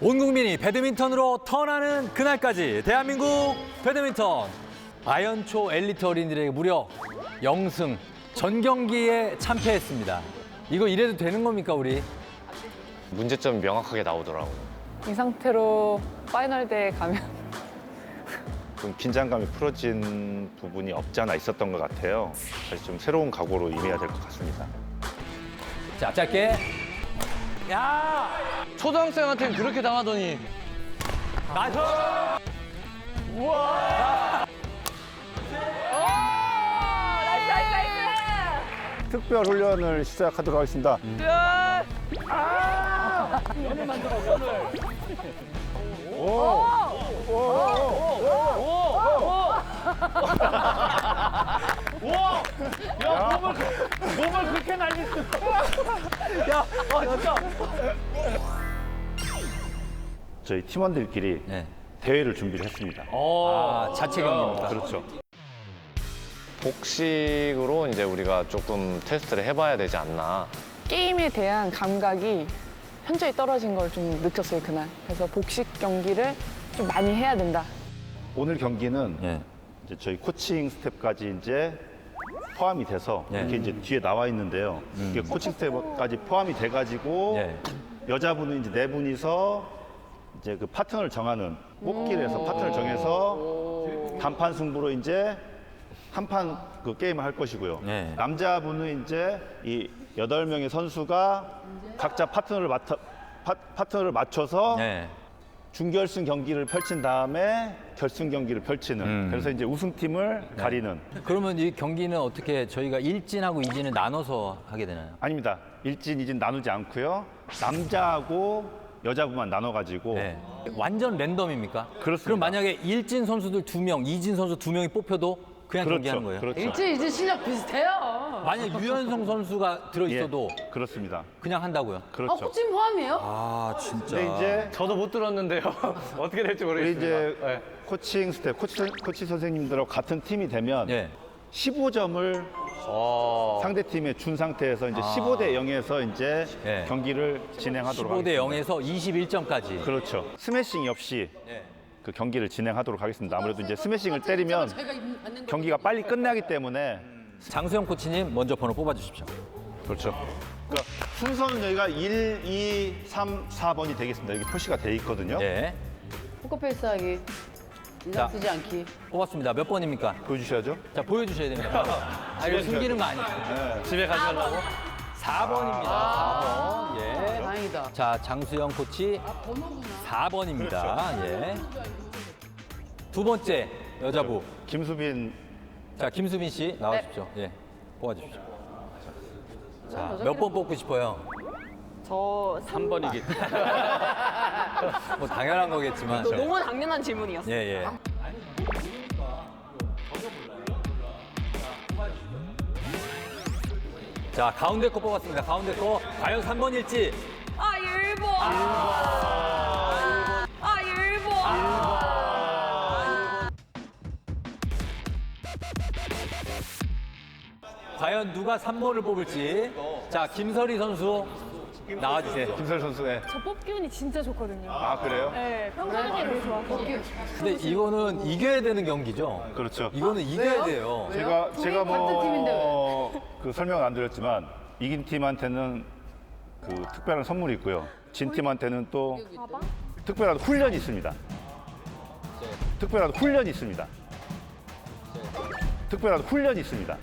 온 국민이 배드민턴으로 턴하는 그날까지 대한민국 배드민턴 아연초 엘리트 어린이들에게 무려 영승 전 경기에 참패했습니다. 이거 이래도 되는 겁니까 우리? 문제점이 명확하게 나오더라고요. 이 상태로 파이널 대에 가면 좀 긴장감이 풀어진 부분이 없지 않아 있었던 것 같아요. 사실 좀 새로운 각오로 임해야 될 것 같습니다. 자 짧게 야 초등학생한테는 그렇게 당하더니 나이스 특별 훈련을 시작하도록 하겠습니다. 저희 팀원들끼리 네. 대회를 준비를 했습니다. 아 자체 경기입니까? 그렇죠. 복식으로 이제 우리가 조금 테스트를 해봐야 되지 않나. 게임에 대한 감각이 현저히 떨어진 걸 좀 느꼈어요 그날. 그래서 복식 경기를 좀 많이 해야 된다. 오늘 경기는 예. 이제 저희 코칭 스텝까지 이제 포함이 돼서 예. 이렇게 이제 뒤에 나와 있는데요. 이게 코칭 스텝까지 포함이 돼가지고 예. 여자분은 이제 네 분이서 이제 그 파트너를 정하는 뽑기를 해서 파트너를 정해서 단판 승부로 이제 한 판 그 게임을 할 것이고요. 네. 남자분은 이제 이 여덟 명의 선수가 각자 파트너를 맡아 파, 파트너를 맞춰서 네. 준결승 경기를 펼친 다음에 결승 경기를 펼치는 음. 그래서 이제 우승팀을 가리는 그러면 이 경기는 어떻게 저희가 일진하고 이진을 나눠서 하게 되나요? 아닙니다. 일진 이진 나누지 않고요. 남자하고 여자분만 나눠 가지고 네. 완전 랜덤입니까? 그렇습니다. 그럼 만약에 일진 선수들 두 명, 이진 선수 두 명이 뽑혀도 그냥 경기하는 거예요? 그렇죠. 일진 이진 실력 비슷해요. 만약 유현성 선수가 들어 예, 있어도 그렇습니다. 그냥 한다고요? 아, 그렇죠. 코칭 포함이에요? 아 진짜. 근데 이제 저도 못 들었는데요. 어떻게 될지 우리 모르겠습니다. 이제 네. 코칭 스텝, 코치, 선- 코치 선생님들하고 같은 팀이 되면 예. 15점을 어, 상대 팀에 준 상태에서 이제 15대 0에서 이제 아. 예. 경기를 진행하도록 15대 하겠습니다. 0에서 21점까지. 그렇죠. 스매싱이 없이 예. 그 경기를 진행하도록 하겠습니다. 아무래도 이제 스매싱을 때리면 경기가 빨리 끝나기 때문에 장수영 코치님 먼저 번호 뽑아주십시오. 그렇죠. 그러니까 순서는 저희가 1, 2, 3, 4번이 되겠습니다. 여기 표시가 돼 있거든요. 예. 포커페이스 하기 자. 인상 쓰지 않기 뽑았습니다. 몇 번입니까? 보여주셔야죠. 자 보여주셔야 됩니다. 아 이거 숨기는 거 아니에요. 집에 가져가려고? 4번입니다. 4번. 예. 다행이다 자 장수영 코치 번호구나 4번입니다. 예. 두 번째 여자부. 김수빈 자 김수빈 씨 나와주십시오. 예. 뽑아주십시오. 자 몇 번 뽑고 싶어요? 저 3번이기. 뭐 당연한 거겠지만. 너무 당연한 질문이었어. 예 예. 자 가운데 거 뽑았습니다. 가운데 거 과연 3번일지. 아 일본. 아 일본. 과연 누가 3번을 뽑을지. 자 김설희 선수 나와주세요. 김설 선수의 저 뽑기 운이 진짜 좋거든요. 아 그래요? 네, 평소에 되게 좋아서. 근데 이거는 이겨야 되는 경기죠. 그렇죠. 이거는 이겨야 돼요. 제가 제가 같은 팀인데 뭐그 설명을 안 드렸지만 이긴 팀한테는 그 특별한 선물이 있고요. 진 팀한테는 또 특별한 훈련이 있습니다. 특별한 훈련이 있습니다. 특별한 훈련이 있습니다.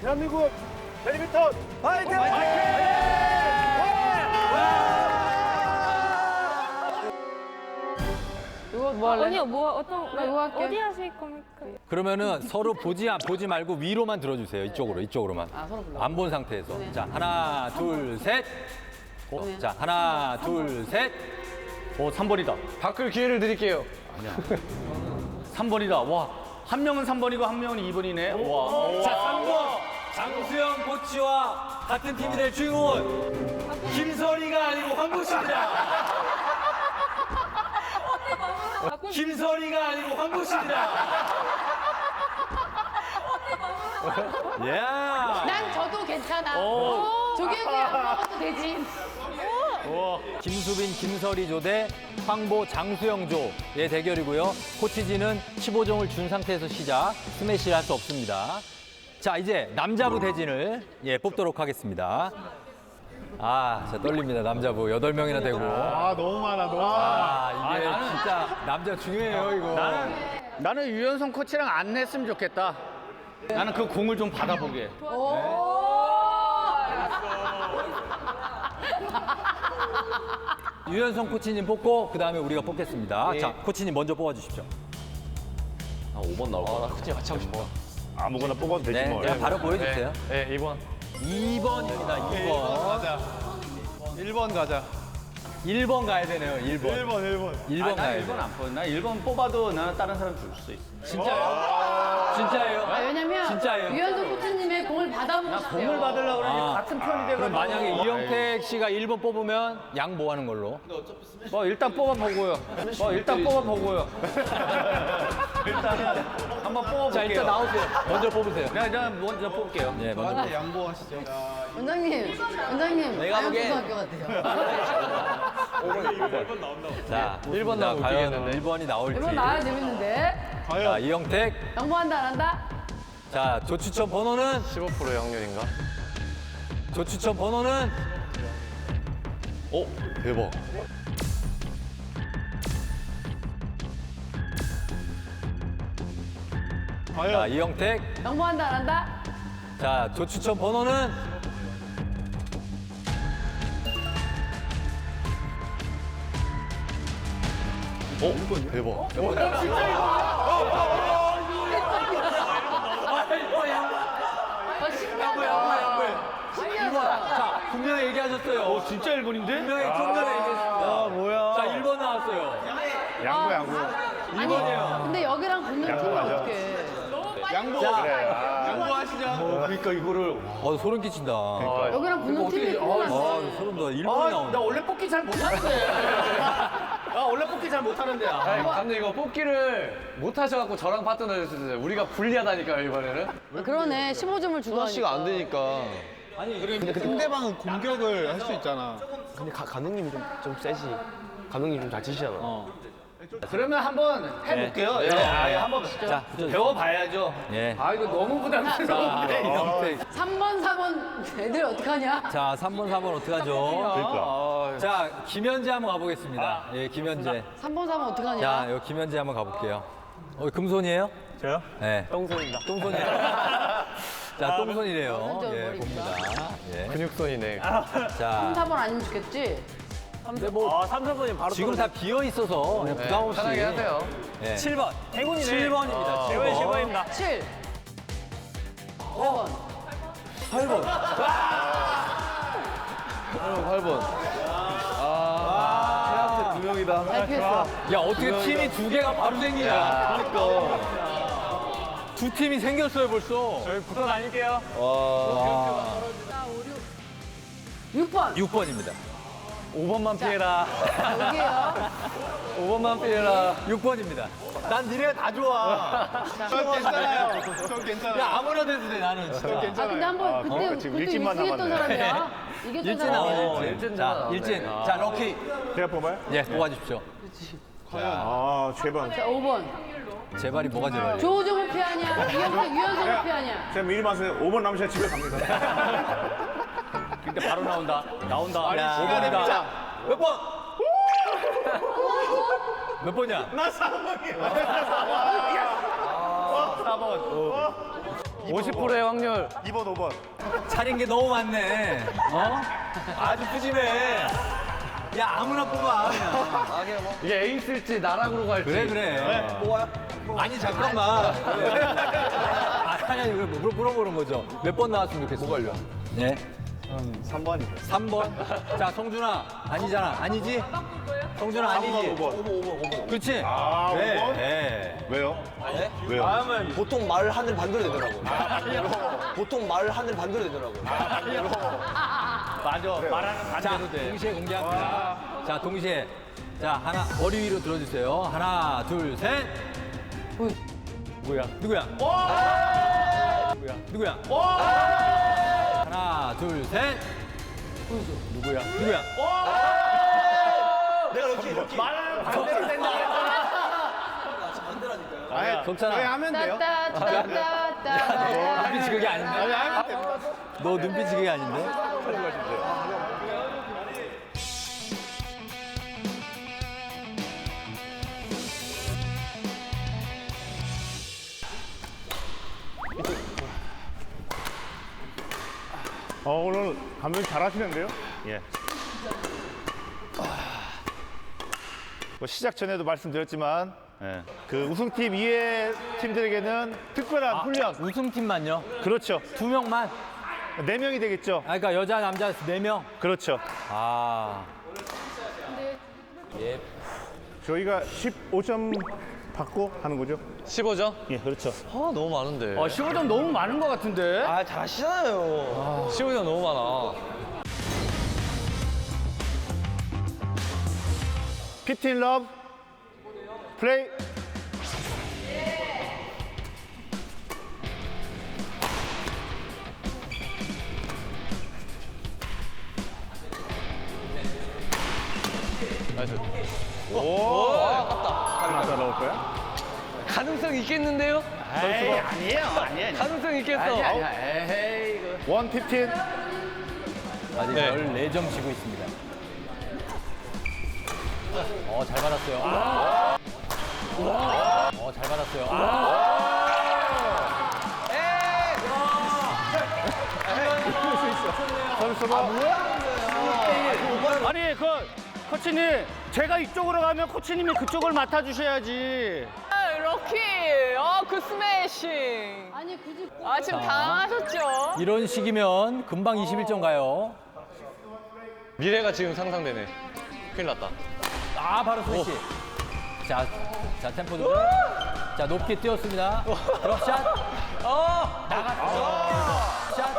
대한민국 배드민턴 이거 뭐 할래? 아니요, 뭐 어떤 나 이거 할게. 어디 하실 겁니까? 그러면은 서로 보지 보지 말고 위로만 들어주세요. 이쪽으로 이쪽으로만. 아, 서로 불러. 안 본 상태에서. 자 하나 둘 셋. 어, 자 하나 둘 셋. 오, 3번이다. 바꿀 기회를 드릴게요. 3번이다. 와, 한 명은 3번이고 한 명은 2번이네. 와. 자 3번 장수영 코치와 같은 팀이 될 주인공은 김설이가 아니고 황보씨입니다. 김설이가 아니고 황보씨입니다. 야. 난 저도 괜찮아. 조경이 안 먹어도 되지. 김수빈, 김설이 조 대 황보, 장수영 조의 대결이고요. 코치진은 15종을 준 상태에서 시작. 스매시를 할 수 없습니다. 자, 이제 남자부 대진을 예, 뽑도록 하겠습니다. 아, 진짜 떨립니다. 남자부 8명이나 되고. 아, 너무 많아, 너무 많아. 아, 이게 진짜 남자 중요해요, 이거. 나는 나는 유연성 코치랑 안 냈으면 좋겠다. 나는 그 공을 좀 받아보게. 유현성 코치님 뽑고 그다음에 우리가 뽑겠습니다. 자, 코치님 먼저 뽑아 주십시오. 아 5번 나올 거야. 그치 같이 하고 싶어. 아무거나 뽑아도 되지 네, 뭐. 그냥 바로 보여 주세요. 네 2번. 2번입니다. 2번. 1번 가자. 1번 가야 되네요. 1번. 1번, 1번. 1번 아, 나 가야 1번 돼. 안 뽑아. 나 1번 뽑아도 나는 다른 사람 줄 수 있어. 진짜요? 진짜예요? 아, 왜냐면 진짜예요? 유현석 코치 받아보고 싶대요. 공을 받으려고 그러니 아. 같은 편이 돼가지고. 그럼 만약에 이영택 씨가 1번 뽑으면 양뭐 하는 걸로? 뭐 일단 뽑아보고요. 뭐 일단 뽑아보고요. 일단은 한번 뽑아볼게요. 자, 일단 나오세요. 먼저 뽑으세요. 내가 일단 먼저 뽑을게요. 네, 먼저. 원장님, 원장님. 내가 보기엔- 고등학교 같아요. 자, 1번 나오면 과연 웃기겠는데? 1번이 나올지. 이번 나야 재밌는데. 자, 이영택. 양보한다 안 한다? 자, 조추첨 번호는 15%의 확률인가? 조추첨 번호는 오 대박. 자, 이영택. 양보한다 안 한다? 자, 조추첨 번호는 오 대박. 아, 신기하다. 신기하다. 자, 얘기하셨어요. 오 진짜 1번인데? 분명히 좀 전에 얘기했습니다. 아 뭐야? 자, 1번 나왔어요. 양보, 양보. 아니, 1번이에요. 근데 여기랑 붙는 양보 팀은 맞아. 어떡해. 양보. 그래. 아, 어, 그러니까 이거를 어, 소름 끼친다. 아, 여기랑 붙는 팀이 큰일 났어. 소름 돋아. 1번이 아, 나. 원래 뽑기 잘 못하는데. 아, 원래 뽑기 잘 못하는데. 아, 감독 이거 뽑기를 못 하셔갖고 저랑 파트너 해주세요. 우리가 불리하다니까요 이번에는. 그러네. 15점을 주고 하나씩 안 되니까. 근데 상대방은 공격을 할 수 있잖아. 근데 가, 감독님이 좀, 좀 세지. 감독님 좀 잘 치시잖아. 그러면 한번 해볼게요. 예, 아 예 한번 자, 배워봐야죠. 예. 아, 이거 너무 부담스러운데. 이영택. 3번, 4번 애들 어떡하냐? 자, 3번, 4번 어떡하죠? 그러니까. 자, 김현재 한번 가보겠습니다. 예, 김현재. 3번, 4번 어떡하냐? 자, 여기 김현재 한번 가볼게요. 어, 금손이에요? 저요? 네. 똥손입니다. 똥손이에요. 자, 똥손이래요. 완전 예. 봅니다. 예. 근육선이네. 3, 자, 4번 아니면 좋겠지? 근데 뭐 아, 3, 4번이 바로 지금 다 비어 있어서 그냥 부담 없이 편하게 하세요. 예. 7번. 행운이네. 7번입니다. 대회 7번입니다. 7. 8번. 8번. 8번. 아, 최악의 두 명이다. 잘 피했어. 야, 어떻게 팀이 두 개가 바로 생기냐? 그러니까. 두 팀이 생겼어요, 벌써. 저희 붙어 다닐게요. 와. 6번. 6번입니다. 5번만 피해라. 여기에요. 5번만 피해라. 6번입니다. 난 니네가 다 좋아. 저 괜찮아요. 저 괜찮아요. 야, 아무나 돼도 돼, 나는. 진짜. 아, 근데 한번 아, 그때, 그러니까 지금 그때 일진만 남았네. 사람이야. 이겼던 일진 사람이야. 나오네, 일진 일진. 자, 나왔네. 일진. 아. 자, 럭키. 제가 뽑아요? 예, 뽑아주십시오. 아, 제발. 자, 5번. 제발이 뭐가 제발이에요? 조우종을 피하냐? 이현석, 유현석을 피하냐? 제가 미리 마세요. 5번 남으셔야 집에 갑니다. 근데 바로 나온다. 나온다. 야, 시간에 오번이다. 비자. 몇 번? 몇 번이야? 나 4번이야. 50%의 확률. 2번, 5번. 차린 게 너무 많네. 어? 아주 푸짐해. 야, 아무나 뽑아. 그냥. 이게 에이스일지 나락으로 갈지. 그래, 그래. 뽑아요? 아니, 잠깐만. 아니, 아니, 이거 물어- 물어보는 거죠. 몇 번 나왔으면 좋겠어. 뭐가요? 예. 3번이. 3번. 자, 성준아. 아니잖아. 아니지? 성준아, 아니지? 5번, 5번. 그렇지? 아, 네. 5번? 네. 왜요? 왜요? 다음은 보통 말 하늘 반대로 되더라고요. 보통 말 하늘 반대로 되더라고요. 맞아. 말하는 자, 반대로 돼. 동시에 공개합니다. 자, 동시에. 자, 하나, 머리 위로 들어주세요. 하나, 둘, 셋. 누구야? 누구야? 누구야? 누구야? 둘, 셋. 누구야? 누구야? 내가 럭키 럭키. 아예 좋잖아. 저희 하면 돼요. 따따따따따. 눈빛이 그게 아닌데? 저희 하면 됩니다. 너 눈빛이 그게 아닌데? 어, 오늘 감독님 잘하시는데요? 예. 뭐 시작 전에도 말씀드렸지만 예, 그 우승팀 이외 팀들에게는 특별한 훈련 우승팀만요? 그렇죠 두 명만? 네 명이 되겠죠 아, 그러니까 여자, 남자 네 명? 그렇죠 아. 예. 저희가 15점 받고 하는 거죠 15점? 예 그렇죠 아 너무 많은데. 어, 15점 너무 많은 것 같은데? 아 잘하시잖아요. 15점 너무 많아. 피틴 러브 플레이 가능성 있겠는데요? 에이, 아니에요, 아니에요. 가능성 있겠어. 에이, 이거. 원 피틴 아직 네. 14점 지고 있습니다. 어, 잘 받았어요. 어, 잘 받았어요. 선수가 아니, 그, 코치님, 제가 이쪽으로 가면 코치님이 그쪽을 맡아주셔야지. 아. 어, 그 스매싱. 아니 굳이 아, 지금 당황하셨죠? 이런 식이면 금방 21점 가요. 미래가 지금 상상되네. 큰일 났다. 아, 바로 스위치. 자, 자, 템포 조절. 자, 높게 뛰었습니다. 드롭샷. 어! 나갔어. 샷.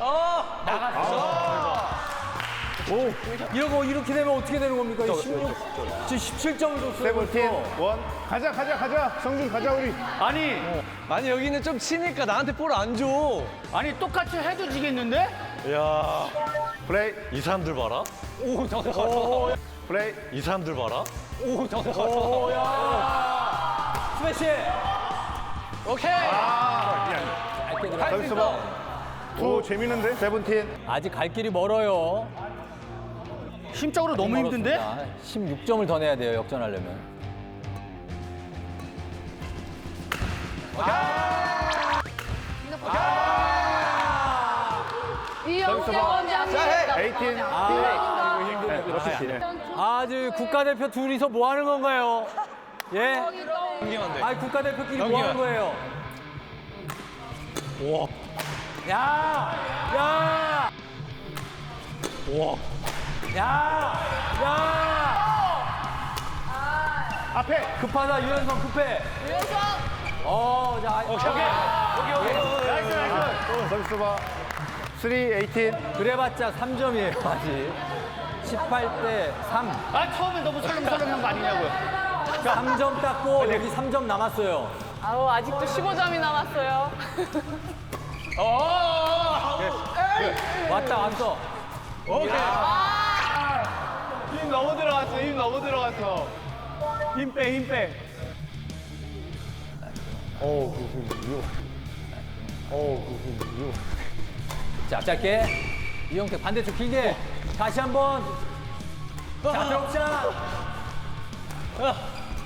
어! 나갔어. 오, 이러고 이렇게 되면 어떻게 되는 겁니까? 16, 지금 17점을 줬어요. 세븐틴 벌써. 원 가자 가자 가자 성준 가자 우리 아니, 아니 여기는 좀 치니까 나한테 볼 안 줘. 아니, 똑같이 해도 지겠는데? 야, 플레이 이 사람들 봐라. 오, 잠깐. 플레이 이 사람들 봐라. 오, 잠깐. 스매시. 오케이. 짧게 들어. 선수가 오 재밌는데 세븐틴 아직 갈 길이 멀어요. 심적으로 너무 힘든데? 16점을 더 내야 돼요, 역전하려면. 이 영재 원장님. 에이틴 아, 네, 아주 국가대표 둘이서 뭐 하는 건가요? 예? 아, 국가대표끼리 뭐. 하는 거예요? 와. 야! 야! 와. 야! 야! 앞에 급하다, 유현성 급해. 유현성. 어, 자, 오케이, 오케이. 나이스 나이스 선수가 3 에이틴 그래봤자 3점이에요, 아직. 18대 3. 아, 처음에 너무 설렁설렁한 거 아니냐고요. 3점 땄고 여기 3점 남았어요. 아우, 아직도 15점이 남았어요. 왔다, 왔어. 힘 너무 들어갔어. 힘 너무 들어갔어. 힘 빼, 힘 빼. 자, 짧게. 이영택 반대쪽 길게. 다시 한 번. 자, 드롭샷.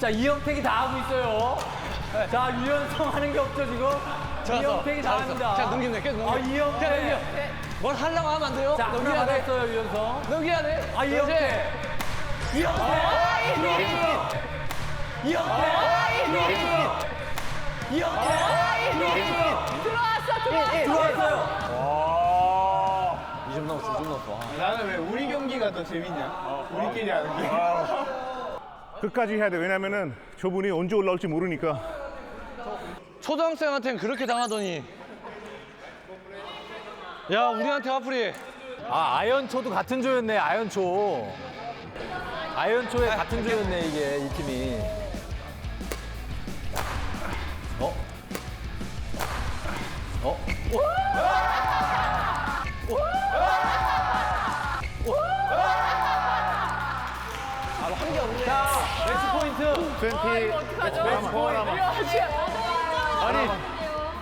자, 이영택이 다 하고 있어요. 자, 유연성 하는 게 없죠, 지금? 이영택이 다. 합니다. 자, 넘기면 돼. 계속 넘겨. 아, 이영택. 뭘 하려고 하면 안 돼요? 자, 넘겨야 돼. 됐어요, 유연성. 넘겨야 돼. 아, 이영택. 들어왔어, 들어왔어. 들어왔어요. 2점 남았어. 2점 남았어. 나는 왜 우리 경기가 더 재밌냐? 우리끼리 하는 게. 끝까지 해야 돼 왜냐면은 저분이 언제 올라올지 모르니까 초등학생한테는 그렇게 당하더니. 야, 우리한테 화풀이. 아, 아연초도 같은 조였네, 아연초. 아이언초에 같은 조였네 이게 이 팀이. 어? 어? 어? 어? 어? 아, 한게 없네. 자, 매치 포인트. 20 매치 아, 포인트. 아, 아, 아니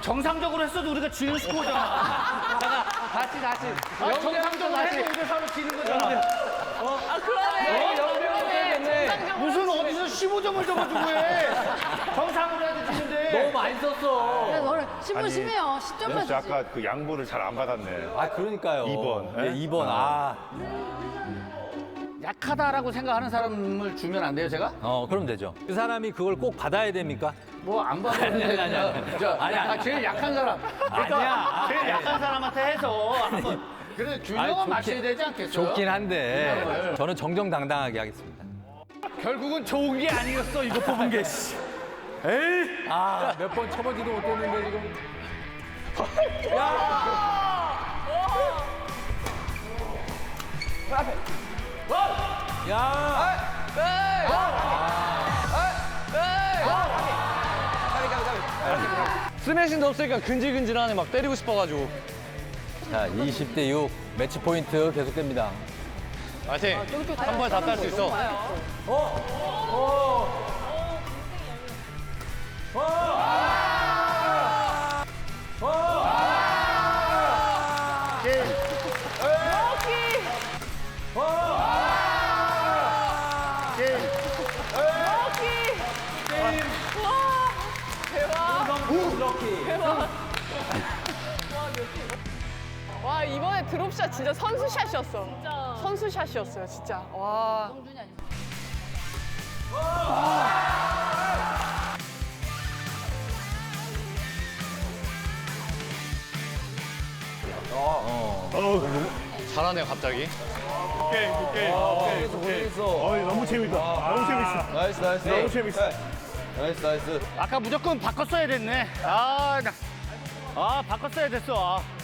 정상적으로 했어도 우리가 지는 스코어잖아. 잠깐 다시 다시. 아, 정상적으로 해도 우리가 서로 지는 거잖아. 어? 아 그러네. 어? 영병 무슨 어디서 15점을 접어주고 해. 정상으로 해도 지는데. 너무 많이 썼어. 야, 너를 신분 심해요. 10점만 연수 주지. 아까 그 양보를 잘 안 받았네. 아 그러니까요. 이번, 네, 예? 2번. 아. 약하다라고 생각하는 사람을 주면 안 돼요, 제가? 어, 그럼 되죠. 그 사람이 그걸 꼭 받아야 됩니까? 뭐 안 받았는데. 아니, 아니, 아니. 저, 아니, 아니. 아, 제일 약한 사람. 그러니까 아니야. 제일 약한 사람한테 해서 한번 그래 아니, 균형은 좋긴- 맞춰야 되지 않겠어요? 좋긴 한데 저는 정정당당하게 하겠습니다. 결국은 좋은 게 아니었어 이거 뽑은 게. 씨. 에이. 아, 몇 번 쳐보지도 못했는데 지금. 야! 야! 스매싱도 없으니까 근질근질하네. 막 때리고 싶어가지고. 자, 20대 6 매치 포인트 계속됩니다. 파이팅. 한 번에 다 딸 수 있어. 와 이번에 드롭샷 진짜 선수샷이었어. 선수샷이었어요 진짜. 와. 잘하네 갑자기. 어이, 너무 재밌다. 너무 재밌어. 나이스 나이스. 너무 재밌어. 나이스 나이스. 아까 무조건 바꿨어야 됐네. 아, 나. 아, 바꿨어야 됐어. 아.